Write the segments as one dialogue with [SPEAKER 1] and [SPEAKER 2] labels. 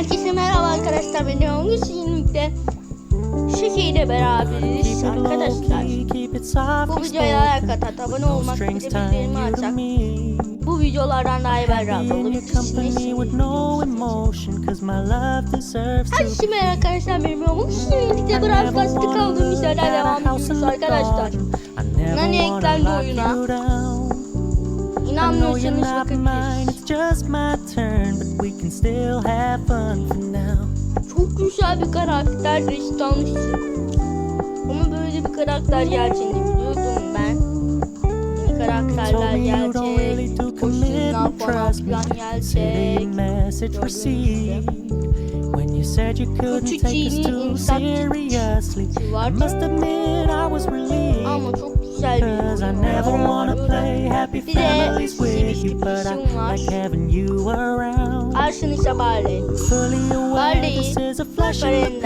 [SPEAKER 1] Herkese merhaba arkadaşlar. Ben Yavuz Yenilik'te Şekeyle beraberiz arkadaşlar. Bu videoya like atıp abone olmak ve bildirimlerimi açak. Bu videolardan daha haberdar olabilirsiniz. Herkese merhaba arkadaşlar. Ben Yavuz Yenilik'te biraz lastik aldığım işlerden devam ediyoruz arkadaşlar. Nani eklendi oyuna. İnanmıyorsanız bakabilirsiniz.
[SPEAKER 2] Just my turn, but we can still have fun for now.
[SPEAKER 1] Çok güzel bir karakter Ristanlısı. Ama böyle bir karakter geleceğini biliyordum ben. Yeni karakterler gelecek. Koşunlar falan filan gelecek.
[SPEAKER 2] When you said you couldn't take us too seriously. I must admit I was relieved.
[SPEAKER 1] Ama çok güzel bir
[SPEAKER 2] Cause I
[SPEAKER 1] oyun
[SPEAKER 2] never wanna
[SPEAKER 1] var.
[SPEAKER 2] play happy
[SPEAKER 1] Bir de
[SPEAKER 2] with
[SPEAKER 1] bir sürprizim var. Arşın ise Barley. Barley'i
[SPEAKER 2] this is a flash in the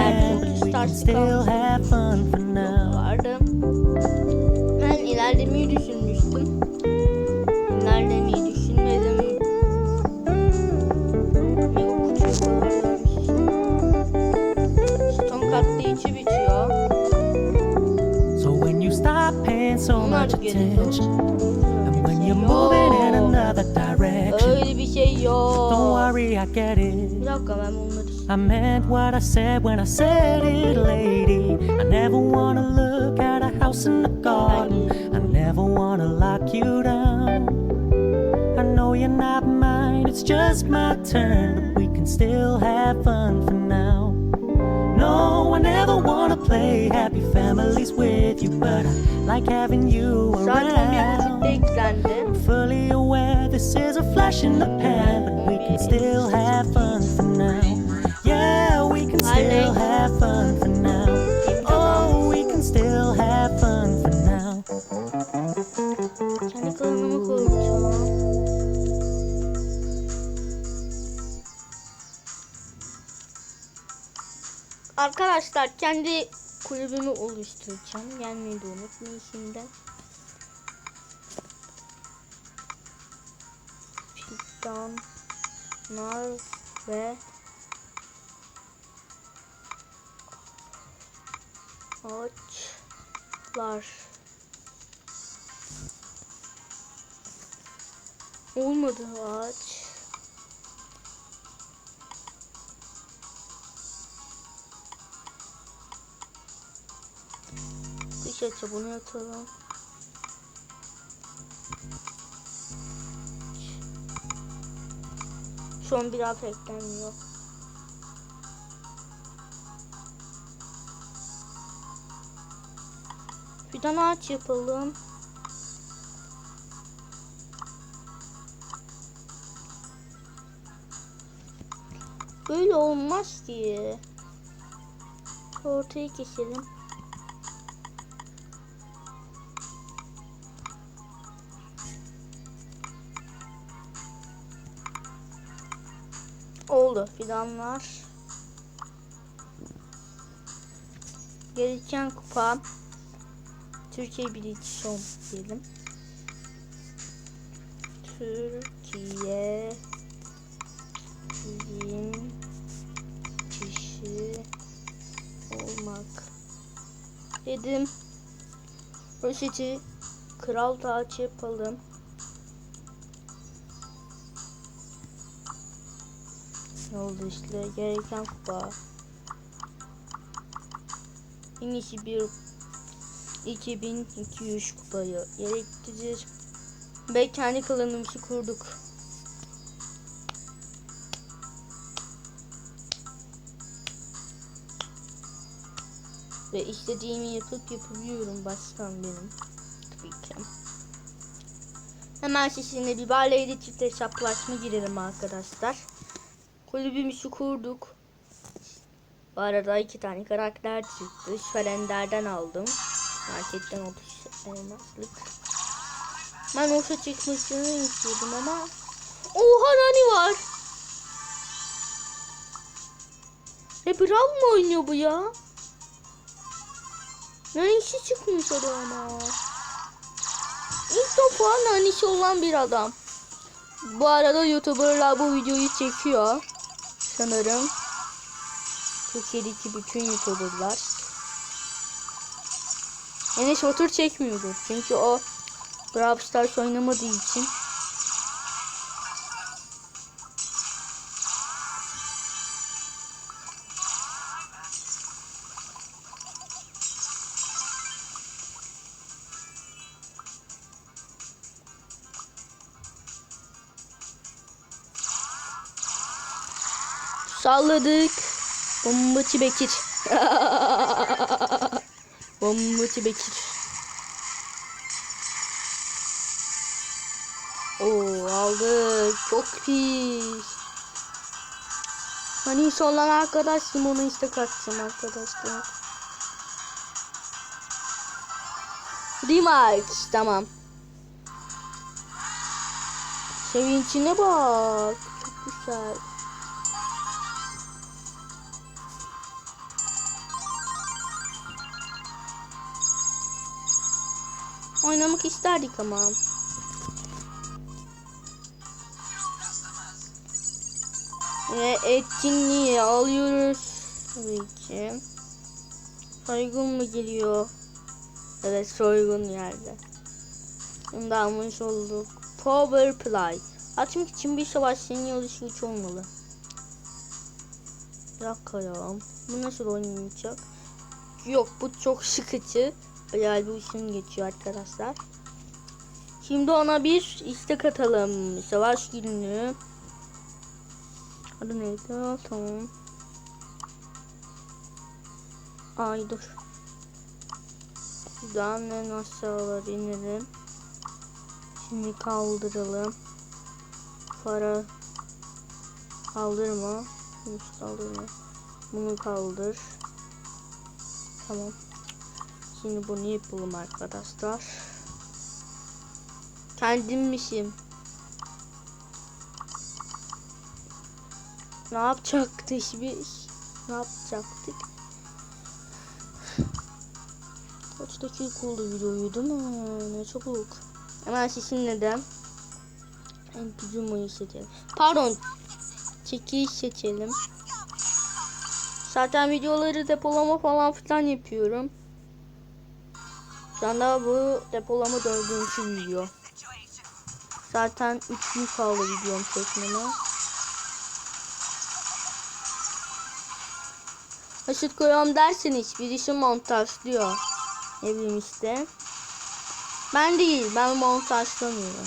[SPEAKER 2] I meant what I said when I said it, lady. I never wanna look at a house in the garden. I never wanna lock you down. I know you're not mine, it's just my turn. But we can still have fun for now. No, I never wanna play happy families with you, but I like having you around. I'm fully aware this is a flash in the pan, but we can still have fun
[SPEAKER 1] Arkadaşlar kendi kulübümü oluşturacağım. Gelmeyi de unutmayın şimdiden. Fidanlar ve ağaçlar. Olmadı ağaç. Açı bunu yatalım. Şu an bir harf eklenmiyor. Fidan ağaç yapalım. Böyle olmaz ki. Ortayı keselim. Oldu fidanlar. Geleceğin kupa. Türkiye birinci son diyelim. Türkiye bilim kişi olmak dedim. Roseti kral taç yapalım. Oldu işte gereken kupa. En bir 2200 kupayı gerektirir. Ve kendi klanımızı kurduk. Ve istediğimi yapıp yapabiliyorum başkan benim. Tabii ki. Hemen sizinle bir barleyli çift hesaplaşma girelim arkadaşlar. Kulübümüzü kurduk. Bu arada iki tane karakter çıktı. Şverender'den aldım. Marketten 30 elmaslık. Ben olsa çıkmasını istiyordum ama. Oha Nani var. E Brawl oynuyor bu ya? Nanisi çıkmış adama. İlk defa nanisi olan bir adam. Bu arada YouTuber'lar bu videoyu çekiyor sanırım. Türkiye'deki bütün youtuberlar. Enes otur çekmiyordu. Çünkü o Brawl Stars oynamadığı için. Salladık. Bombacı Bekir. Bombacı Bekir. Oo aldık. Çok pis. Hani son arkadaş limonu istek atacağım arkadaşlar. Remark. Tamam. Sevincine bak. Çok güzel. Oynamak isterdik ama. Ve etkinliği alıyoruz. Tabii ki. Soygun mu geliyor? Evet soygun yerde. Da almış olduk. Power Play. Açmak için bir savaş senin alışveriş olmalı. Bir dakika ya. Bu nasıl oynayacak? Yok bu çok sıkıcı. Bayağı bir uzun geçiyor arkadaşlar. Şimdi ona bir istek atalım. Savaş günü. Adı neydi? Tamam. Ay dur. Şuradan en aşağılara inelim. Şimdi kaldıralım. Para kaldırma. Bunu kaldırma. Bunu kaldır. Tamam. Şimdi bunu yapalım arkadaşlar. Kendimmişim. Ne yapacaktık biz? Ne yapacaktık? Kaç dakika oldu videoyu değil mi? Ne çabuk. Hemen sizinle de Pizumo'yu seçelim. Pardon. Çekiş seçelim. Zaten videoları depolama falan filan yapıyorum. Şu anda bu depolama dördüncü video. Zaten 3 gün kaldı videom çekmeme. Aşık koyalım derseniz birisi montajlıyor. Ne bileyim işte. Ben değil ben montajlamıyorum.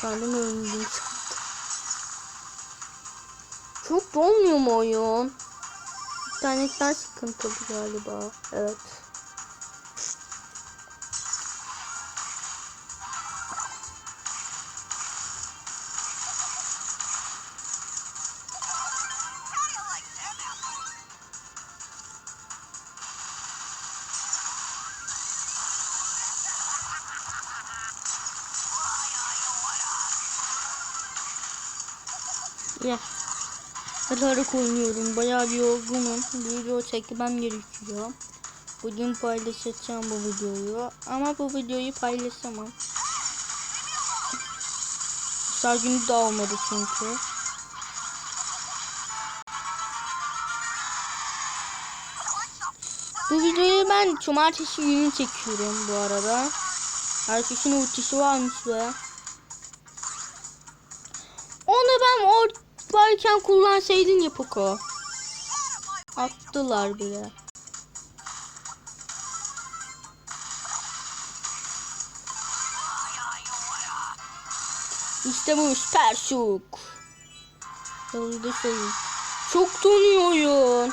[SPEAKER 1] Kendim öldüm. Çok dolmuyor mu oyun? İnternetten sıkıntılı galiba. Evet. Ya. Atarak oynuyorum. Bayağı bir yorgunum. Video çekmem gerekiyor. Bugün paylaşacağım bu videoyu. Ama bu videoyu paylaşamam. Sağ günü de olmadı çünkü. Bu videoyu ben cumartesi günü çekiyorum bu arada. Herkesin ultisi varmış be. Onu ben or varken kullansaydın ya Poco. Attılar bile. İşte bu süper şey. Çok donuyor oyun.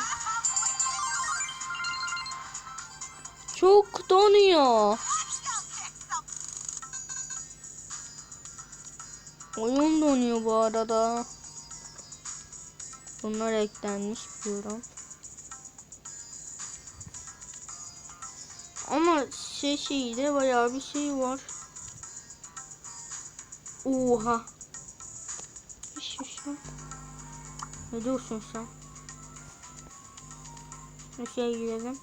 [SPEAKER 1] Çok donuyor. Oyun donuyor bu arada. Bunlar eklenmiş diyorum. Ama şeyde bayağı bir şey var. Oha. Bir şey. Ne diyorsun sen? Bir şey girelim.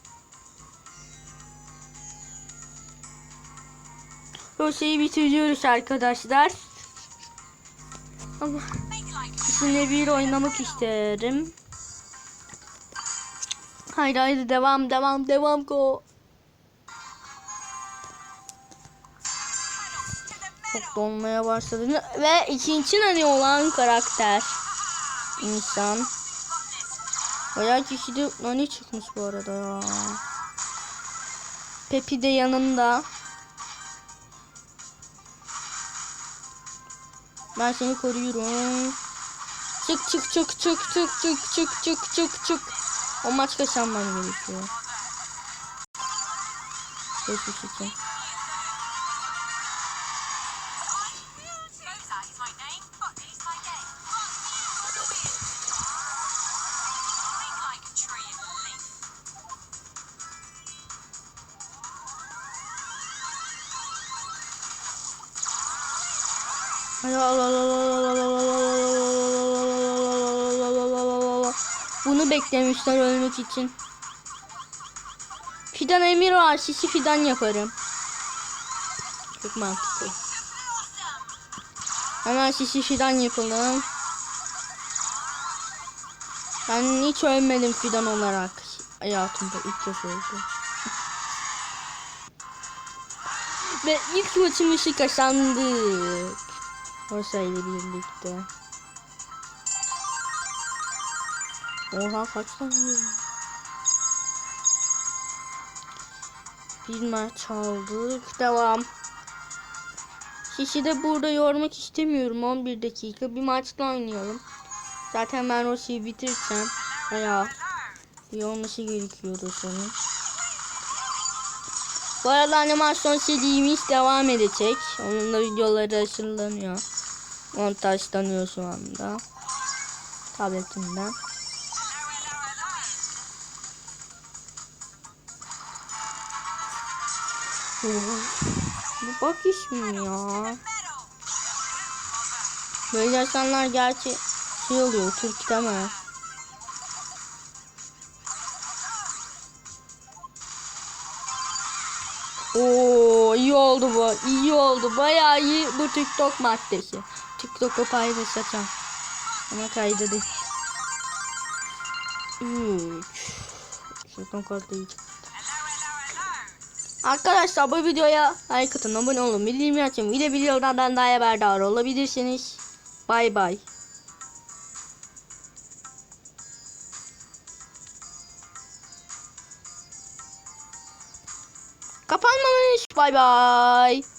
[SPEAKER 1] Bu şeyi bitiriyoruz arkadaşlar. Ama sizinle bir oynamak isterim. Haydi haydi devam devam devam go. Çok dolmaya başladı. Ve ikinci nani olan karakter. İnsan. Bayağı kişide nani çıkmış bu arada ya. Pepi de yanında. Ben seni koruyorum. Çık çık çık çık çık çık çık çık çık çık. O maç kazanmam gerekiyor. 5 3 2. Beklemişler ölmek için. Fidan emir var. Sisi fidan yaparım. Çok mantıklı. Hemen sisi fidan yapalım. Ben hiç ölmedim fidan olarak. Hayatımda ilk kez öldüm. Ve ilk maçımızı kazandık. Rosa ile birlikte. Oha kaç tane? Bir maç aldık. Devam. Şişi de burada yormak istemiyorum. 11 dakika. Bir maçta oynayalım. Zaten ben Rosa'yı bitireceğim. Ayağı. Bir olması gerekiyordu sonun. Bu arada animasyon serimiz devam edecek. Onun da videoları hazırlanıyor. Montajlanıyor şu anda. Tabletimden. Oh, Bu bak iş mi ya? Böyle insanlar gerçi şey oluyor, Türk deme. Oo iyi oldu bu. iyi oldu. Bayağı iyi bu TikTok maddesi. TikTok'u paylaşacağım. Ama kaydı değil. 3 Şuradan kartı yiyeceğim. Arkadaşlar bu videoya like atın, abone olun, bildirim açın. De videolardan daha haberdar olabilirsiniz. Bay bay. Kapanmamış. Bay bay.